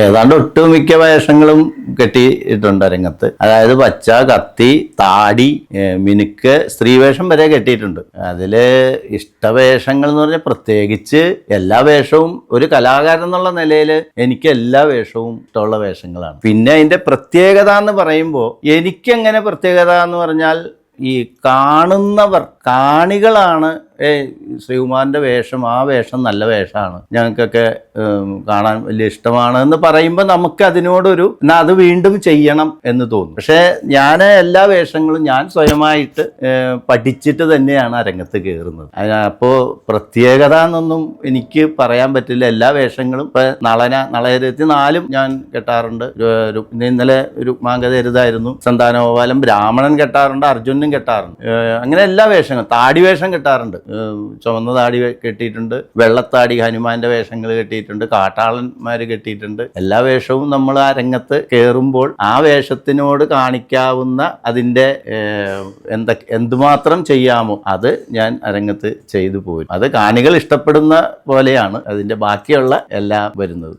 ഏതാണ്ട് ഒട്ടുമിക്ക വേഷങ്ങളും കെട്ടിയിട്ടുണ്ട് രംഗത്ത്. അതായത് പച്ച കത്തി താടി മിനുക്ക് സ്ത്രീവേഷം വരെ കെട്ടിയിട്ടുണ്ട്. അതിൽ ഇഷ്ടവേഷങ്ങൾ എന്ന് പറഞ്ഞാൽ പ്രത്യേകിച്ച് എല്ലാ വേഷവും ഒരു കലാകാരൻ എന്നുള്ള നിലയിൽ എനിക്ക് എല്ലാ വേഷവും ഇഷ്ടമുള്ള വേഷങ്ങളാണ്. പിന്നെ അതിന്റെ പ്രത്യേകത എന്ന് പറയുമ്പോൾ എനിക്കെങ്ങനെ പ്രത്യേകത എന്ന് പറഞ്ഞാൽ ഈ കാണുന്നവർ കാണികളാണ് ഏ ശ്രീകുമാറിന്റെ വേഷം ആ വേഷം നല്ല വേഷമാണ്. ഞങ്ങൾക്കൊക്കെ കാണാൻ വലിയ ഇഷ്ടമാണ് എന്ന് പറയുമ്പോൾ നമുക്ക് അതിനോടൊരു എന്നാൽ അത് വീണ്ടും ചെയ്യണം എന്ന് തോന്നും. പക്ഷേ ഞാൻ എല്ലാ വേഷങ്ങളും ഞാൻ സ്വയമായിട്ട് പഠിച്ചിട്ട് തന്നെയാണ് അരങ്ങത്ത് കയറുന്നത്. അപ്പോൾ പ്രത്യേകത എന്നൊന്നും എനിക്ക് പറയാൻ പറ്റില്ല. എല്ലാ വേഷങ്ങളും ഇപ്പം നളന നളയരത്തി നാലും ഞാൻ കെട്ടാറുണ്ട്. ഇന്നലെ ഒരു മാങ്കതരുതായിരുന്നു സന്താനഗോപാലം ബ്രാഹ്മണൻ കെട്ടാറുണ്ട് അർജുനനും കെട്ടാറുണ്ട്. അങ്ങനെ എല്ലാ വേഷങ്ങളും താടി വേഷം കെട്ടാറുണ്ട്. ചുവന്ന താടി കെട്ടിയിട്ടുണ്ട്. വെള്ളത്താടി ഹനുമാന്റെ വേഷങ്ങൾ കെട്ടിയിട്ടുണ്ട്. കാട്ടാളന്മാർ കെട്ടിയിട്ടുണ്ട്. എല്ലാ വേഷവും നമ്മൾ ആ രംഗത്ത് കയറുമ്പോൾ ആ വേഷത്തിനോട് കാണിക്കാവുന്ന അതിന്റെ എന്തൊക്കെ എന്തുമാത്രം ചെയ്യാമോ അത് ഞാൻ അരങ്ങത്ത് ചെയ്തു പോരും. അത് കാണികൾ ഇഷ്ടപ്പെടുന്ന പോലെയാണ് അതിന്റെ ബാക്കിയുള്ള എല്ലാം വരുന്നത്.